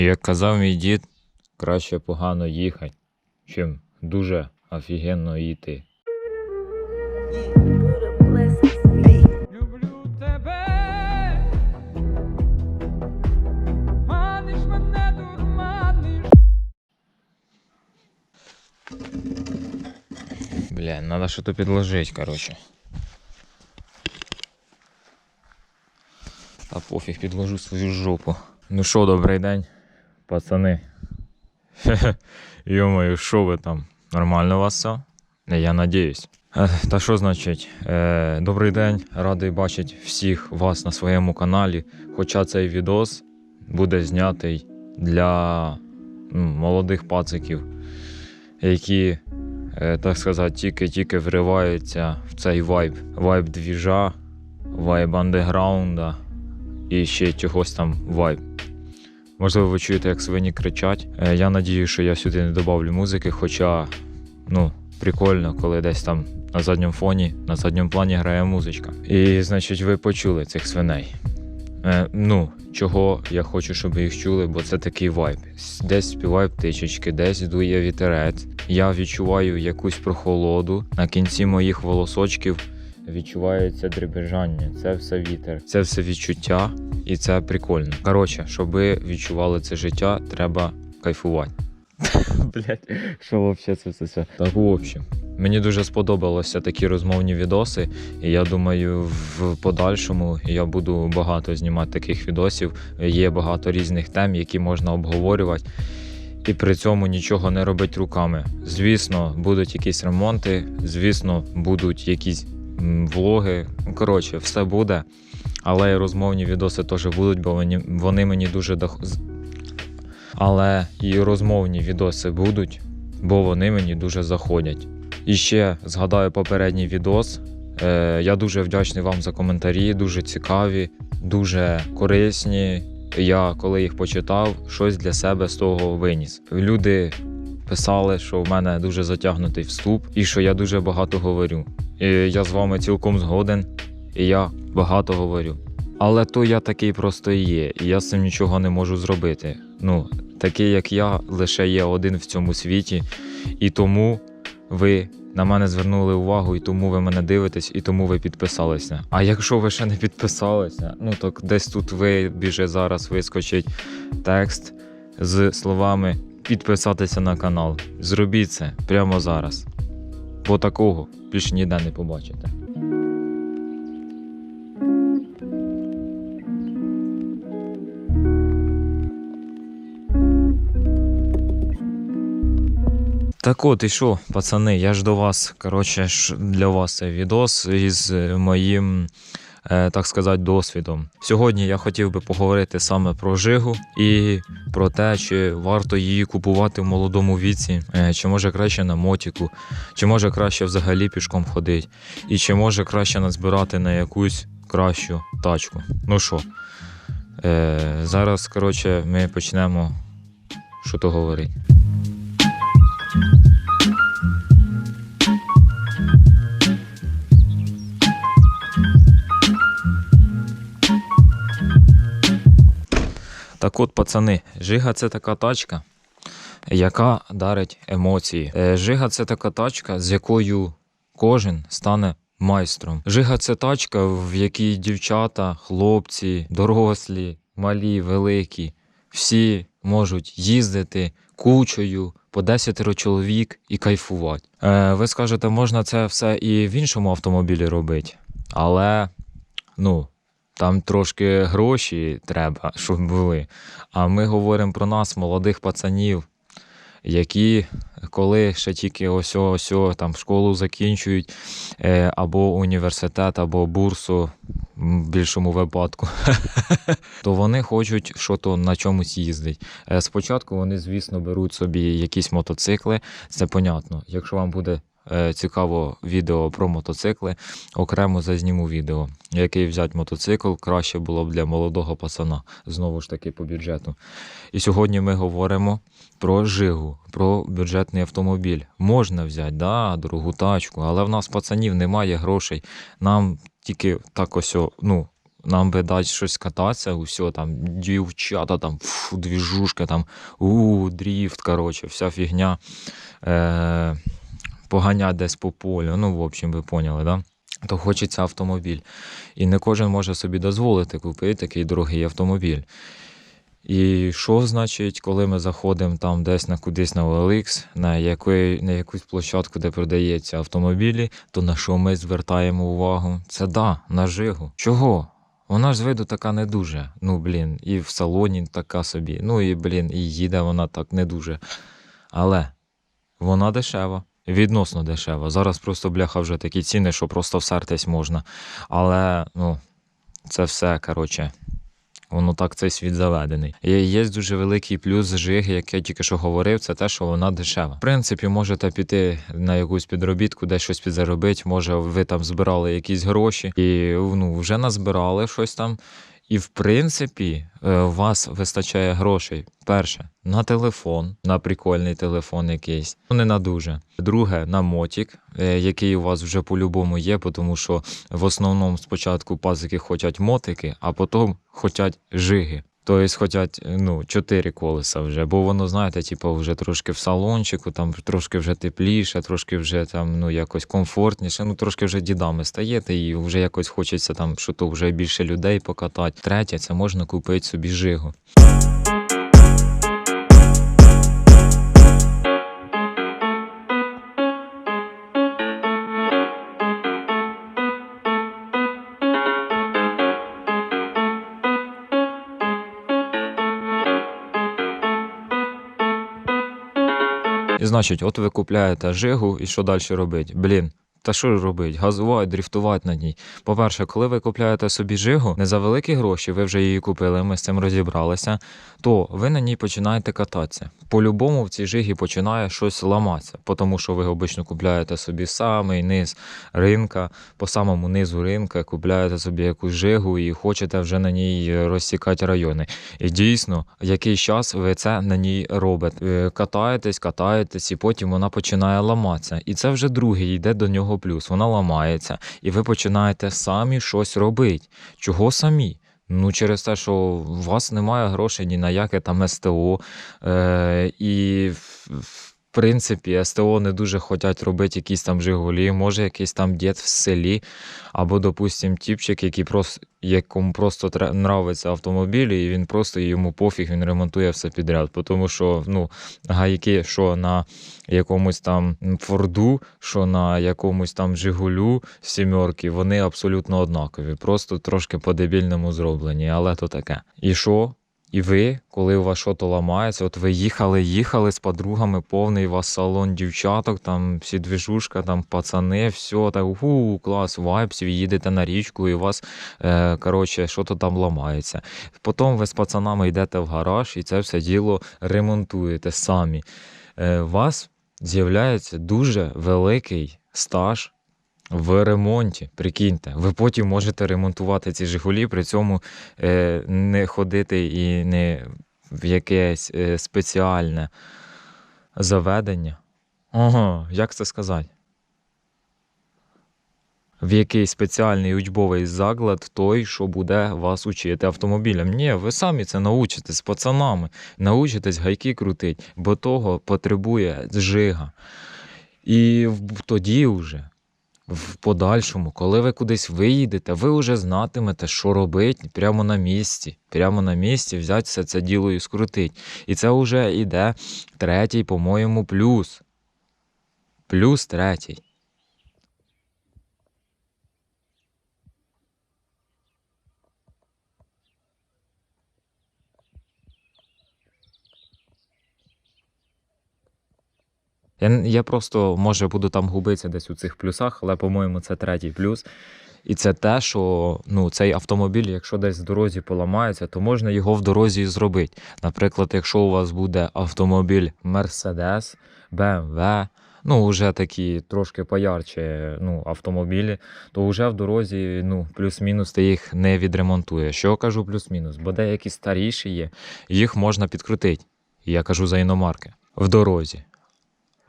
Як казав мій дід, краще погано їхати, чим дуже офігенно йти. Бля, надо что-то підложить, короче. Та пофіг, підложу свою жопу. Ну що, добрий день, пацани. Йомаю, що ви там? Нормально у вас все? Я надіюсь. Е, Та що значить? Е, добрий день, радий бачити всіх вас на своєму каналі. Хоча цей відос буде знятий для молодих пациків, які е, так сказати, тільки-тільки вриваються в цей вайб. Вайб двіжа, вайб андеграунда і ще чогось там вайб. Можливо, ви чуєте, як свині кричать. Е, Я надію, що я сюди не додавлю музики, хоча ну, прикольно, коли десь там на задньому фоні, на задньому плані грає музичка. І, значить, ви почули цих свиней. Е, ну, чого я хочу, щоб їх чули, бо це такий вайб. Десь співають птичечки, десь дує вітерець. Я відчуваю якусь прохолоду. На кінці моїх волосочків відчувається дребежання. Це все вітер, це все відчуття, і це прикольно. Коротше, щоб відчували це життя, треба кайфувати. Блять, що взагалі це все, все? Так, в общем. Мені дуже сподобалися такі розмовні відоси, і я думаю, в подальшому я буду багато знімати таких відосів. Є багато різних тем, які можна обговорювати, і при цьому нічого не робити руками. Звісно, будуть якісь ремонти, звісно, будуть якісь влоги. Ну, Коротше, все буде. Але і розмовні відоси теж будуть, бо вони, мені дуже. Але і розмовні відоси будуть, бо вони мені дуже заходять. І ще згадаю попередній відос. Е, я дуже вдячний вам за коментарі, дуже цікаві, дуже корисні. Я коли їх почитав, щось для себе з того виніс. Люди писали, що в мене дуже затягнутий вступ і що я дуже багато говорю. І я з вами цілком згоден, і я багато говорю. Але то я такий просто і є, і я з цим нічого не можу зробити. Ну, такий як я, лише є один в цьому світі, і тому ви на мене звернули увагу, і тому ви мене дивитесь, і тому ви підписалися. А якщо ви ще не підписалися, ну так десь тут вибіже зараз вискочить текст з словами підписатися на канал. Зробіть це прямо зараз. Бо такого більш ніде не побачите. Так от, і що, пацани, я ж до вас, коротше, для вас цей відос із е, моїм, так сказати, досвідом. Сьогодні я хотів би поговорити саме про жигу і про те, чи варто її купувати в молодому віці, е, чи може краще на мотіку, чи може краще взагалі пішком ходити, і чи може краще назбирати на якусь кращу тачку. Ну що, е, зараз, коротше, ми почнемо що то говорити. Так от, пацани, жига це така тачка, яка дарить емоції. Е, Жига це така тачка, з якою кожен стане майстром. Жига це тачка, в якій дівчата, хлопці, дорослі, малі, великі, всі можуть їздити кучою по 10 чоловік і кайфувати. Е, ви скажете, можна це все і в іншому автомобілі робити, але ну. Там трошки гроші треба, щоб були. А ми говоримо про нас, молодих пацанів, які коли ще тільки ось ось там школу закінчують, е, або університет, або бурсу в більшому випадку, то вони хочуть що то на чомусь їздити. Е, Спочатку вони, звісно, беруть собі якісь мотоцикли, це понятно. Якщо вам буде цікаво відео про мотоцикли, окремо зазніму відео, який взяти мотоцикл краще було б для молодого пацана, знову ж таки по бюджету. І сьогодні ми говоримо про жигу, про бюджетний автомобіль. Можна взяти, да, дорогу тачку, але в нас пацанів немає грошей. Нам тільки так ось, ну, нам би дати щось кататися, усе там, дівчата, там, фу, двіжушка, там, у, дріфт, коротше, вся фігня. Е, поганять десь по полю. Ну, в общем, ви поняли, да? То хочеться автомобіль. І не кожен може собі дозволити купити такий дорогий автомобіль. І що значить, коли ми заходимо там десь на кудись на OLX, на, якої, на якусь площадку, де продається автомобілі, то на що ми звертаємо увагу? Це да, на жигу. Чого? Вона ж з виду така не дуже. Ну, блін, і в салоні така собі. Ну і блін, і їде вона так не дуже. Але вона дешева. Відносно дешева. Зараз просто бляха вже такі ціни, що просто всертись можна. Але ну, це все, коротше, воно так цей світ заведений. Є дуже великий плюс жиги, як я тільки що говорив, це те, що вона дешева. В принципі, можете піти на якусь підробітку, десь щось підзаробити. Може, ви там збирали якісь гроші і ну, вже назбирали щось там. І в принципі, е, у вас вистачає грошей. Перше, на телефон, на прикольний телефон якийсь. Ну, не на дуже. Друге, на мотик, е, який у вас вже по-любому є, тому що в основному спочатку пазики хочуть мотики, а потім хочуть жиги. Тобто хочуть ну, чотири колеса вже, бо воно, знаєте, типу, вже трошки в салончику, там трошки вже тепліше, трошки вже там ну, якось комфортніше, ну трошки вже дідами стаєте, і вже якось хочеться там, що то вже більше людей покатати. Третє, це можна купити собі жигу. Значить, от ви купляєте жигу, і що далі робить? Блін. Та що робить? Газувати, дріфтувати на ній. По-перше, коли ви купляєте собі жигу, не за великі гроші, ви вже її купили, ми з цим розібралися, то ви на ній починаєте кататися. По-любому в цій жигі починає щось ламатися, тому що ви обично купляєте собі самий низ ринка, по самому низу ринка купляєте собі якусь жигу і хочете вже на ній розсікати райони. І дійсно, який час ви це на ній робите. Е, Катаєтесь, катаєтесь, і потім вона починає ламатися. І це вже другий йде до нього плюс. Вона ламається, і ви починаєте самі щось робити. Чого самі? Ну, через те, що у вас немає грошей ні на яке там СТО. Е, і принципі СТО не дуже хочуть робити якісь там Жигулі, може якийсь там дід в селі, або, допустим, тіпчик, який просто, якому просто нравиться автомобіль, і він просто йому пофіг, він ремонтує все підряд. Тому що ну, гайки, що на якомусь там Форду, що на якомусь там Жигулю сімерки, вони абсолютно однакові, просто трошки по-дебільному зроблені, але то таке. І що? І ви, коли у вас щось ламається, от ви їхали, їхали з подругами, повний у вас салон дівчаток, там всі двіжушка, там пацани, все, так уху, клас, вайбс, ви їдете на річку, і у вас, е, коротше, що то там ламається. Потім ви з пацанами йдете в гараж і це все діло ремонтуєте самі. Е, у вас з'являється дуже великий стаж в ремонті. Прикиньте, ви потім можете ремонтувати ці Жигулі, при цьому е, не ходити і не в якесь е, спеціальне заведення. Ага, як це сказати? В якийсь спеціальний учбовий заклад той, що буде вас учити автомобілям. Ні, ви самі це научитесь пацанами, научитесь гайки крутити, бо того потребує жига. І тоді вже в подальшому, коли ви кудись виїдете, ви вже знатимете, що робити прямо на місці. Прямо на місці взяти все це діло і скрутити. І це вже йде третій, по-моєму, плюс. Плюс третій. Я, я просто, може, буду там губитися десь у цих плюсах, але, по-моєму, це третій плюс. І це те, що ну, цей автомобіль, якщо десь в дорозі поламається, то можна його в дорозі зробити. Наприклад, якщо у вас буде автомобіль Mercedes, BMW, ну, вже такі трошки поярче ну, автомобілі, то вже в дорозі ну, плюс-мінус ти їх не відремонтуєш. Що кажу плюс-мінус? Бо деякі старіші є, їх можна підкрутити. Я кажу за іномарки в дорозі.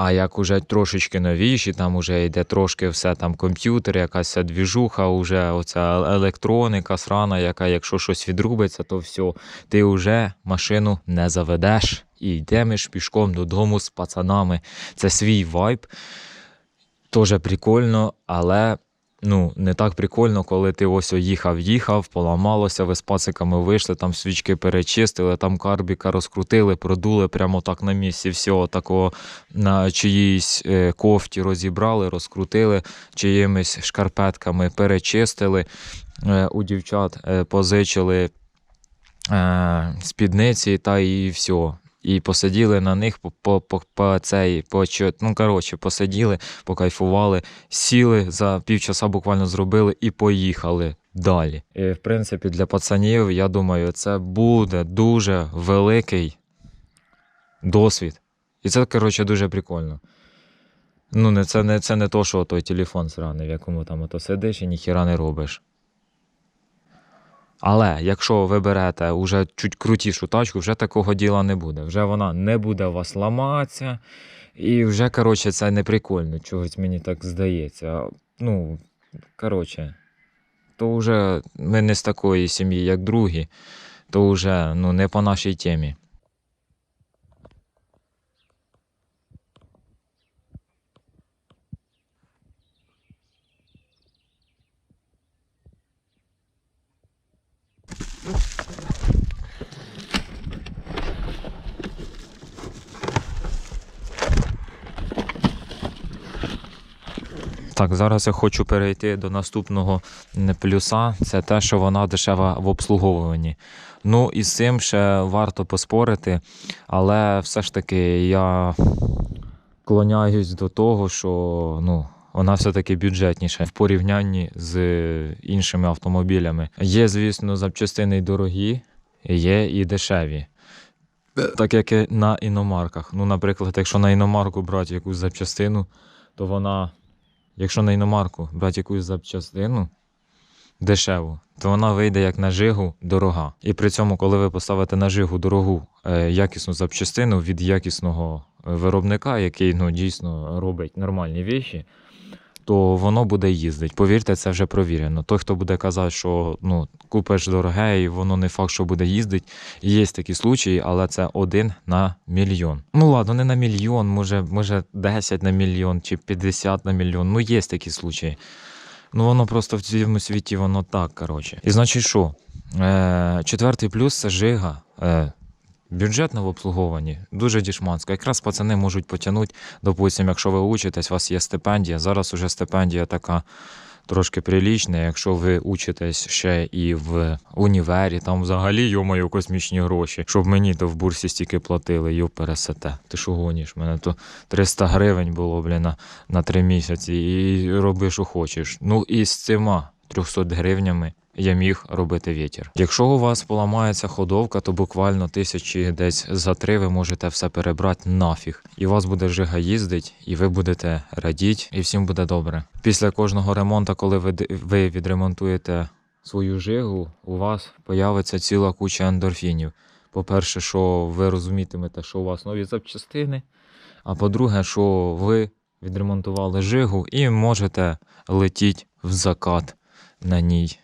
А як уже трошечки новіші, там уже йде трошки все там комп'ютер, якась двіжуха, уже оця електроніка срана, яка, якщо щось відрубиться, то все, ти вже машину не заведеш і йдеш пішком додому з пацанами. Це свій вайб. Тоже прикольно, але ну, не так прикольно, коли ти ось їхав, їхав, поламалося, ви з пациками вийшли, там свічки перечистили, там карбіка розкрутили, продули прямо так на місці. Всього такого на чиїсь е, кофті розібрали, розкрутили, чиїмись шкарпетками перечистили. Е, у дівчат е, позичили спідниці та і все. І посиділи на них по, по, по, по цей, по, ну, коротше, посиділи, покайфували, сіли за півчаса буквально зробили і поїхали далі. І, в принципі, для пацанів, я думаю, це буде дуже великий досвід. І це, коротше, дуже прикольно. Ну, не, це, не, це не то, що той телефон сраний, в якому там ото сидиш і ніхіра не робиш. Але якщо ви берете уже чуть крутішу тачку, вже такого діла не буде. Вже вона не буде у вас ламатися. І вже, коротше, це не прикольно, чогось мені так здається. Ну, коротше, то вже ми не з такої сім'ї, як другі, то вже ну, не по нашій темі. Так, зараз я хочу перейти до наступного плюса. Це те, що вона дешева в обслуговуванні. Ну і з цим ще варто поспорити, але все ж таки я клоняюсь до того, що ну, вона все-таки бюджетніша в порівнянні з іншими автомобілями. Є, звісно, запчастини й дорогі, є і дешеві. Так як і на іномарках. Ну, наприклад, якщо на іномарку брати якусь запчастину, то вона якщо на іномарку брати якусь запчастину дешеву, то вона вийде як на жигу дорога. І при цьому, коли ви поставите на жигу дорогу е, якісну запчастину від якісного виробника, який ну, дійсно робить нормальні віші, то воно буде їздити. Повірте, це вже провірено. Той, хто буде казати, що ну, купиш дороге, і воно не факт, що буде їздити. Є такі случаї, але це один на мільйон. Ну ладно, не на мільйон, може, може 10 на мільйон чи 50 на мільйон. Ну, є такі случаї. Ну, воно просто в цьому світі, воно так, коротше. І значить, що? Е, четвертий плюс це жига. Бюджетне в обслуговуванні, дуже дішманська. Якраз пацани можуть потягнути, допустимо, якщо ви учитесь, у вас є стипендія. Зараз уже стипендія така трошки прилічна. Якщо ви учитесь ще і в універі, там взагалі йомаю космічні гроші, щоб мені то в бурсі стільки платили, йо пересете. Ти що гониш? Мене то 300 гривень було, блін, на, 3 місяці, і роби, що хочеш. Ну і з цими 300 гривнями я міг робити вітер. Якщо у вас поламається ходовка, то буквально тисячі десь за три ви можете все перебрати нафіг. І у вас буде жига їздить, і ви будете радіть, і всім буде добре. Після кожного ремонту, коли ви, відремонтуєте свою жигу, у вас появиться ціла куча ендорфінів. По-перше, що ви розумітимете, що у вас нові запчастини. А по-друге, що ви відремонтували жигу і можете летіти в закат на ній.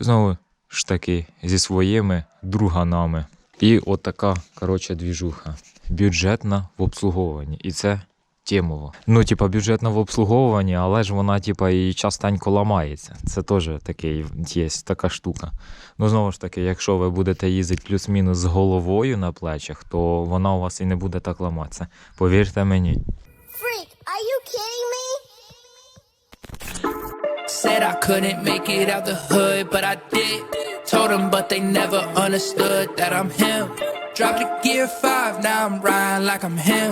Знову ж таки, зі своїми друганами. І от коротше, двіжуха. Бюджетна в обслуговуванні. І це темово. Ну, типа, бюджетна в обслуговуванні, але ж вона, типа, і частенько ламається. Це теж є така штука. Ну, знову ж таки, якщо ви будете їздити плюс-мінус з головою на плечах, то вона у вас і не буде так ламатися. Повірте мені. Freak, are you kidding? Said I couldn't make it out the hood, but I did. Told them, but they never understood that I'm him. Dropped a gear five, now I'm riding like I'm him.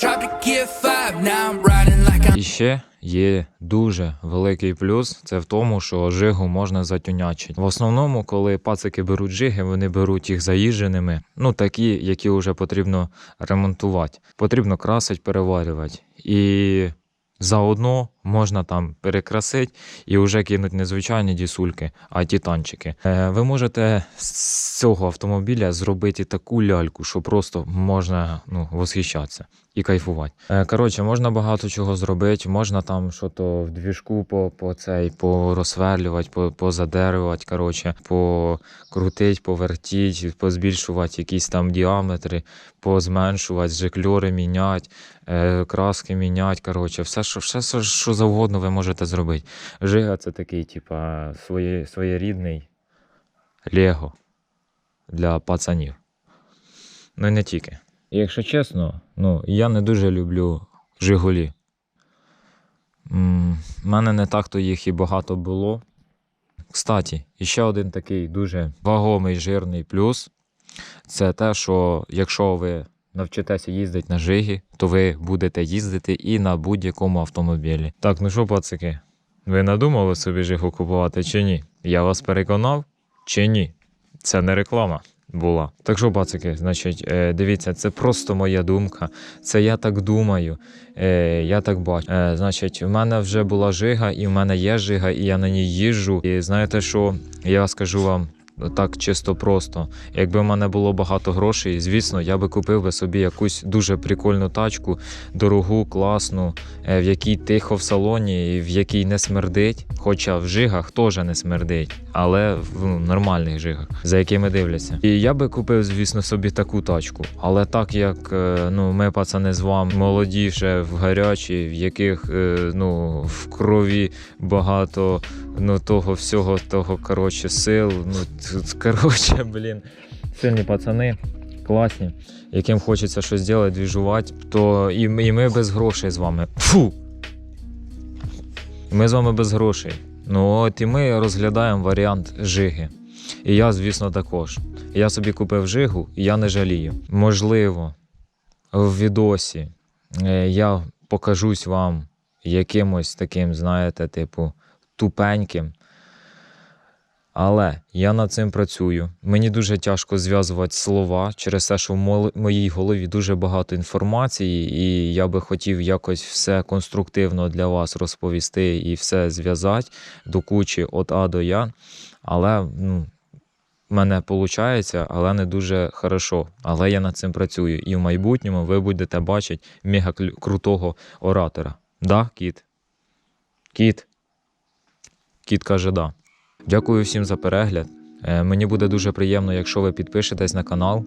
Dropped a gear five, now I'm riding like I'm І ще є дуже великий плюс це в тому, що жигу можна затюнячити. В основному, коли пацики беруть жиги, вони беруть їх заїждженими, ну такі, які вже потрібно ремонтувати. Потрібно красити, переварювати. І заодно можна там перекрасити і вже кинуть не звичайні дісульки, а титанчики. Е, ви можете з цього автомобіля зробити таку ляльку, що просто можна ну, восхищатися і кайфувати. Е, коротше, можна багато чого зробити, можна там що то в двіжку по, по цей порозсверлювати, по, позадерювати, коротше, покрутити, повертіть, позбільшувати якісь там діаметри, позменшувати, жикльори міняти, е, краски міняти. Коротше, все, що, все, що, що завгодно ви можете зробити. Жига це такий, типа, своє, своєрідний Лего для пацанів. Ну і не тільки. Якщо чесно, ну, я не дуже люблю Жигулі. У мене не так то їх і багато було. Кстати, іще один такий дуже вагомий жирний плюс це те, що якщо ви навчитеся їздити на жигі, то ви будете їздити і на будь-якому автомобілі. Так, ну що, пацики, ви надумали собі жигу купувати чи ні? Я вас переконав чи ні? Це не реклама була. Так що, пацики, значить, е, дивіться, це просто моя думка. Це я так думаю, е, я так бачу. Е, значить, в мене вже була жига, і в мене є жига, і я на ній їжджу. І знаєте що? Я скажу вам. Так чисто просто. Якби в мене було багато грошей, звісно, я би купив би собі якусь дуже прикольну тачку, дорогу, класну, е, в якій тихо в салоні, і в якій не смердить. Хоча в жигах теж не смердить, але в нормальних жигах, за якими дивляться. І я би купив, звісно, собі таку тачку. Але так як е, ну, ми, пацани, з вами молоді, ще в гарячі, в яких е, ну, в крові багато ну, того всього, того, коротше, сил. Ну, коротше, блін, сильні пацани, класні, яким хочеться щось зробити, двіжувати, то і, і ми без грошей з вами. Фу! Ми з вами без грошей. Ну от і ми розглядаємо варіант жиги. І я, звісно, також. Я собі купив жигу, і я не жалію. Можливо, в відосі е, я покажусь вам якимось таким, знаєте, типу, тупеньким. Але я над цим працюю. Мені дуже тяжко зв'язувати слова через те, що в моїй голові дуже багато інформації, і я би хотів якось все конструктивно для вас розповісти і все зв'язати до кучі від А до Я. Але ну, мене виходить, але не дуже хорошо. Але я над цим працюю. І в майбутньому ви будете бачити мега крутого оратора. Да, кіт? Кіт. Кіт каже да. Дякую всім за перегляд. Е, Мені буде дуже приємно, якщо ви підпишетесь на канал,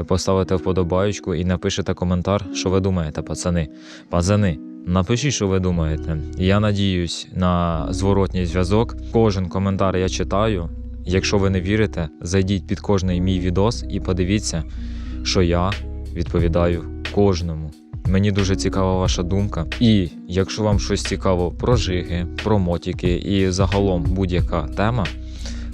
е, поставите вподобаєчку і напишете коментар, що ви думаєте, пацани. Пацани, напишіть, що ви думаєте. Я надіюсь на зворотній зв'язок. Кожен коментар я читаю. Якщо ви не вірите, зайдіть під кожний мій відос і подивіться, що я відповідаю кожному. Мені дуже цікава ваша думка. І якщо вам щось цікаво про жиги, про мотики і загалом будь-яка тема,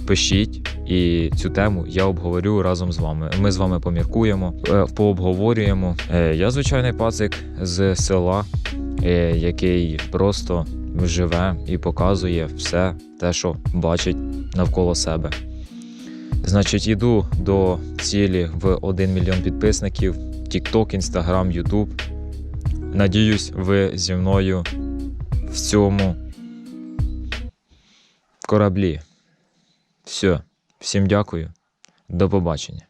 пишіть, і цю тему я обговорю разом з вами. Ми з вами поміркуємо, е, пообговорюємо. Е, Я звичайний пацик з села, е, який просто живе і показує все те, що бачить навколо себе. Значить, іду до цілі в 1 мільйон підписників. TikTok, Instagram, YouTube. Надіюсь, ви зі мною в цьому кораблі. Все, всім дякую. До побачення.